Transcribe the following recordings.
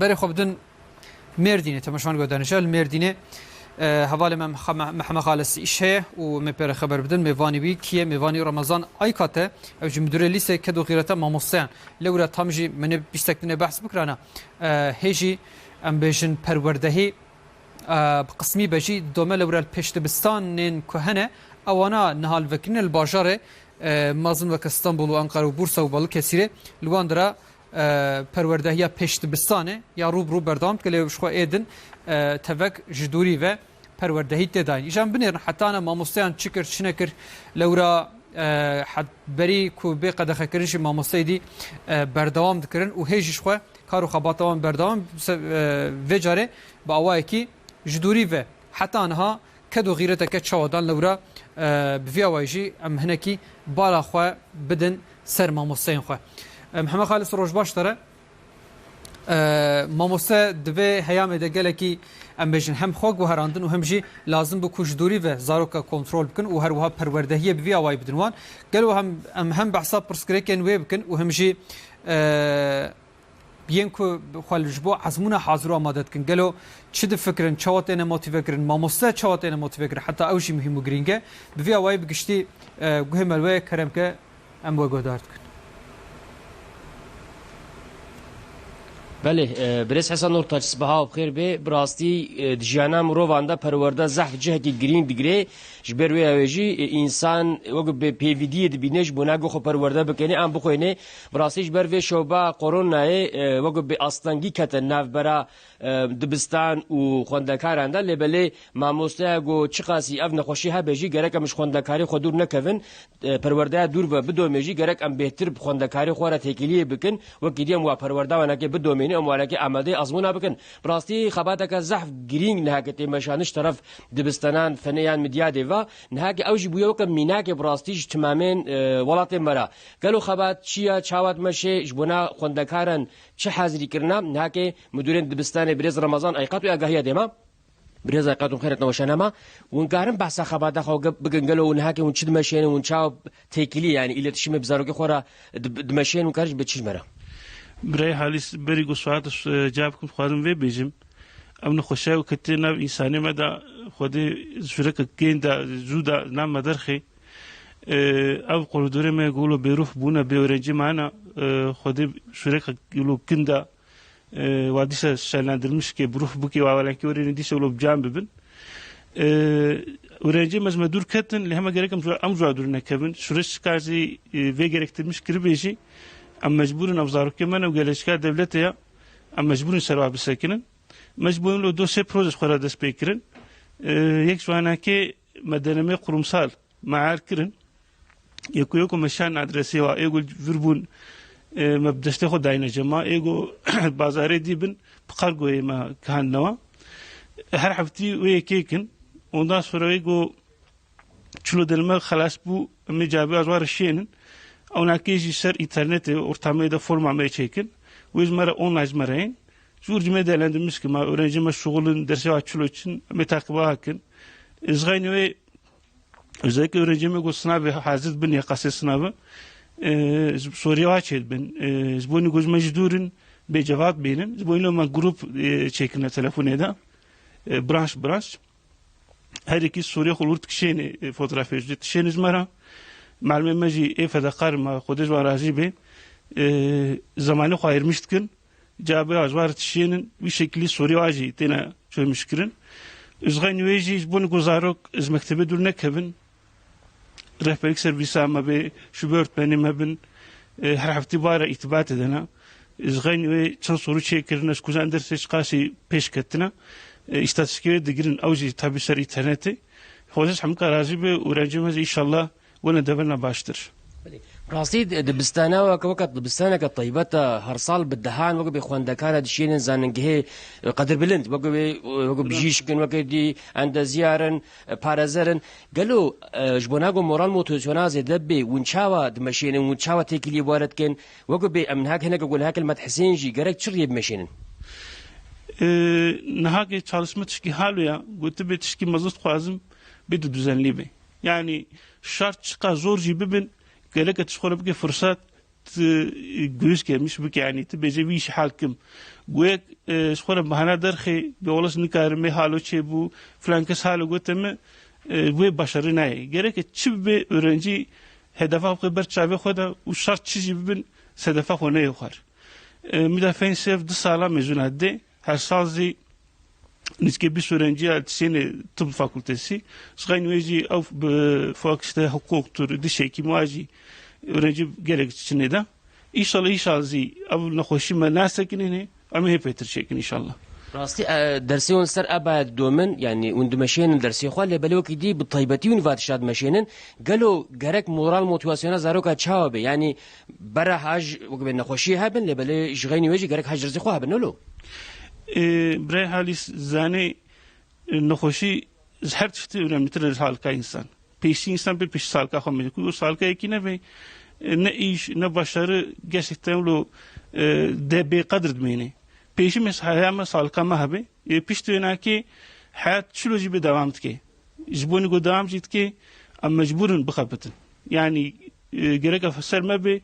بری خب بدن مردینه تماشان گودانشال مردینه حواله من محمد خالص ایشه و مپر خبر بدن میوانی بی کیه میوانی رمضان ای کاته او جی مدیر لیسه کدو غیرتا ماموسیان لورا تامجی من بیستکتنه بحث بکرانا هیجی ام بیشن پروردهی قسمی بجی دومه لورا پشتبستان نین کهنه اوانا نهال وکرین الباجاره مازن وک استانبول و انقره و بورسا و بالکسیره لوان درا پروردهیا پشتبستانه یا روب رو بردام که لیوش خو ایدن تفک جدوری و پروردهی تداین ایشان بنیر حتی انا ماموستیان چکر چنکر لورا حد بری کو به قدخه کرنش ماموستی دی بردوام دکرن و هیجش خو کارو خباتوان بردوام و جاره با اوای کی جدوری و حتی انها کدو غیرته که چاودان لورا بفی Ee, Mehmet Halis Rojbaşları ee, mamoste dibe heyame de geleki em bêjin hem xwe guherandin û hem jî lazim bi kuşdûrî ve zaroka kontrol bikin û her wiha perwerdehiye bi vî awayî bidin wan. Gelo hem em hem behsa pirsgirêkên wê bikin û hem jî ee, yên ku xwel ji bo ezmûna hazir amade dikin gelo çi difikirin çawa têne motive kirin mamoste çawa têne motive kirin heta ew jî muhîm û girîng e bi vî awayî bi guhê melweyê keremke em we godar dikin بله برس حسن نور تاج سبها بخیر به براستی دجانا مروان دا پرورده زحف جه کی گرین دگری جبر وی اوجی انسان وګ به پی وی دی د بینش بوناګو خو پرورده بکنی ام بخوینه براستی جبر وی شوبا قرونا وګ به اصلنگی کته ناو برا دبستان و خوندکاران ده لبلی ماموسته گو چقاسی اف نخوشی ها بجی گرک امش خوندکاری خود دور نکوین پرورده دور و بدومیجی گرک ام بهتر خوندکاری خو را تکیلی بکن و کدیم و پرورده و نکه بینی ئەموارەکە ئامادەی ئەزمونا بکەن ڕاستی خەباتەکە زەحف گرینگ نهاکە مشانش طرف دبستانان فەنەیان مدیادێەوە نهاکە ئەوژ بووەوە که میناکێ بڕاستیش تمامێن وڵاتێ مەرە گەل و آه، خەبات چییە چاوات مەشێ بۆنا خوندەکارن چه حاضری کردن نه که مدیران دبستان برێز رمضان ئەیقات و ئەگاهەیە دێمە کارن قاتون خبر شەنەما ونکارم باسا خەبادەخەوە بگەنگەلەوە ونهاکە ون چ دمەشێن ون چاو تێکیلی یانی ئیلەتشمە بزارۆکی خۆرە دمەشێن و کارش به چی مرا. بچیش مرا برای حالیس بری گوسوات جاب کن خواهدم وی بیجم امن خوشای و کتی نو انسانی مدا خودی شرک کین دا زودا نام مدرخی. او قردوری ما يقولوا بيروح بونا بيورنجي معنا خودي شركة يقولوا كندا واديسا شالاندرمش كي بروح بوكي واولا كي وريني ديسا ولو بجام ببن. ورنجي مز مدور كتن لهما gerek am زوادورنا كبن شرش كازي في gerektirmiş kirbeji am mecburun avzaru kemen و gelişka devlete ya am mecburun serva bisakinin mecburun lo dosya proje khora des pekirin yek şuana ki medeneme kurumsal معار kirin. يكو يكو مشان ادرسي وا ايغو فيربون مبدشته خو داينا جما ايغو بازاري دي بن بقرغو ما كان نوا هر حفتي وي كيكن ondan sonra ايغو çulu delme خلاص bu مجابي ازوار شينن او Onaki ser internete ortamı da formamaya çekin. O izmara online izmarayın. Şu cüme değerlendirmiş ki ma öğrencime şugulun dersi açılı için metakiba hakin. İzgayni ve özellikle öğrencime bu sınavı ee, hazır bin yakası sınavı e, soruya açıydı ben. E, ee, bunu göz mecdurin bir cevap benim. Bunu ama grup e, çekine telefon eda. E, branş branş. Her iki soruya olur şeyini e, fotoğraf özledi. Şeyiniz merak. Malum meji e fedakar ma kudiz var razi be zamanı kayırmışt gün cevabı az var tişinin bir şekli soru acı tena çöymüş kirin. Üzgan veji bunu guzarok iz mektebe durnek evin rehberlik servisi ama be şu öğretmenim evin e, her hafta bara itibat edene izgan ve çan soru çekirine kuzendir seçkası peşketine istatistiklere de girin avcı tabi ser interneti. Hocam hamka razi be öğrencimiz inşallah ونه دبلنا باشتر. راستی دبستانه و وقت دبستانه که طیبتا هر سال بدهان وقت به خواندکان دشین زننگه قدر بلند. وقت به وقت بجیش کن وقت دی عند زیارن پارزرن گلو جبناگو مورال موتوسیونا زده به ونچاوا دمشین ونچاوا تکلی وارد کن. وقت به امن هاک هنگه گل هاک المدحسین جی گرک چری بمشینن nahaki çalışma tişki halu ya götü bir tişki mazot kwazım bir de düzenli bir. Yani şart çıka zor gibi ben gelek etişkolu bir fırsat göğüs gelmiş bu yani te bece bir iş halkım گویک شخور بهانه درخی به ولس نکارمه حالو چه بو فلان کس حالو گوتمه و başarı ne? Gerek çi bir öğrenci hedefe kadar çabe koda u şart çizi bin sedefe konu yukarı. Müdafeğin sev dı sala mezun hadde. Her sazı Niske bir öğrenci sene tıp fakültesi. Sıkayın veci av fakülte hukuktur, diş hekimi vacı öğrenci gerek içinde de. İnşallah inşallah av nakhoşi nasekini ama hep etir şekin inşallah. ڕاستی دەرسیۆن سەر ئەبا دۆمن ینی وندمەشێنن دەرسیخوا لە بەلەوەکی دی بتایبەتی ونیڤاتشاد مەشێنن گەلو گەرەك مۆرال مۆتیواسیۆنە زارۆکە چاوە بێ ینی بەرە هاژ وەک بێ نەخۆشی هەبن لە بەلێ ژغی وێژی گەرەك هەژرزیخوا هەبنەلو برای حالی زانه نخوشی هر تشتی önemlidir halka insan. Peşi insan bir peşi salka hamle. O salka eki ne be ne iş ne başarı gerçekten o de be kadr dmeni. Peşi mes hayama salka ma habe. Pişti na ki hayat şulo jibe devam tke. Jiboni go devam jit ki ama mecburun bıkabetin. Yani gerek afsar ma be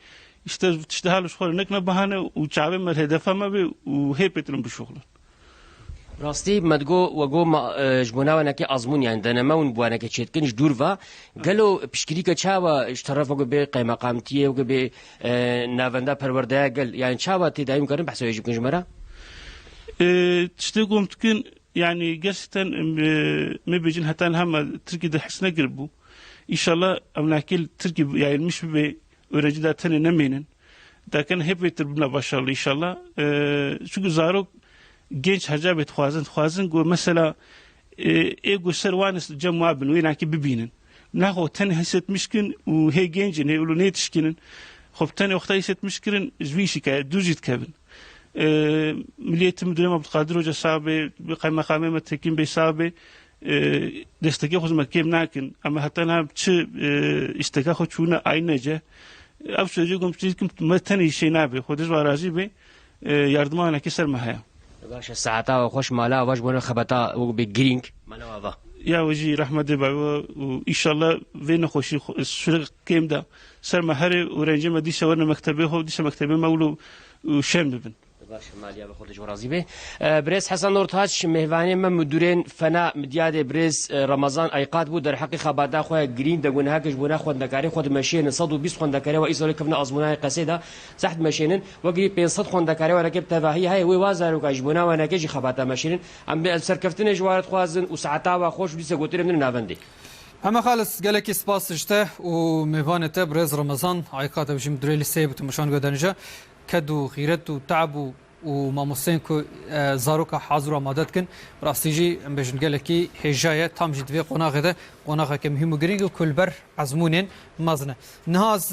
işte تشتغل شغل انك نبهانه وشعبي ما الهدف ما بي وهي بيترم بشغل ڕاستی مەدگۆ وەگۆ ژبووناوەنەکە ئازمون یان دەنەمەون بوانەکە چێتکەنیش دوورڤ گەلو پشکریکە چاوە شتەرەفۆگە بێ قەیمەقامتیە وگە بێ ناوەندا پەروەردەیە گەل. یان چاوە تێدایم کردن بەسەوێژی کنژمەرە يعني gerçekten مبيجين حتى هم Türkiye de حسنا قربو İnşallah amnakil Türkiye yayılmış bir öğrenci de tane neminin. Daken hep betir buna başarılı inşallah. Ee, çünkü zarok genç haca bet xwazin xwazin go mesela e ego servanist cema bin wena ki bibinin. Naho ten hissetmişkin u he gencin he ulun yetişkinin hop ten yokta hissetmişkirin zvişika düzit kevin. E, Milliyetin Müdürü Abdülkadir Hoca sahibi, Kaymakamı Mehmet Tekin Bey sahibi e, desteke hizmet kem nakin. Ama hatta ne çı e, isteka hoçuna aynıca ab sözü gümçiz kim meten işe nabe hodiz varazi be yardıma ona keser mahaya. باشە ساعتاوە خۆش مالا باش بۆنە خەبەتا وەک بێ گرنگ مەلەوە یا وجی رحمت بابا و ایشالله وی نخوشی سرق کم دا سر مهر ورنجه ما دیسه ورن مکتبه خو دیسه مکتبه مولو شم ببن باشه مالیا به خودش راضی به برز حسن نورتاج مهوانی من مدورین فنا مدیاد برز رمضان ایقاد بود در حقیقت خبادا خو گرین دگونه هکش بونه خود نکاری خود ماشین 120 خود نکاری و ایزول کفنا ازمونه قصیده صحت ماشین و گری 500 خود نکاری و رکب تواهی های وی وازارو کاش بونه و نکجی خبادا ماشین ام به سرکفتن جوارت خوازن و ساعتا و خوش دیسه گوتر من ناوندی اما خالص گلکی سپاس شته و میوان ته برز رمضان عیقات بجم درلی سیب تو مشان غیرت و تعب و و مامۆستین کو زارۆکە حاضر ئامادەت کن ڕاستیژی ئەم بێژنگەلێکی هێژایە تامژی دوێ قۆناغێدە قۆناغەکە مهم و گرنگ و کولبەر ئەزمونێن مەزنە نهاز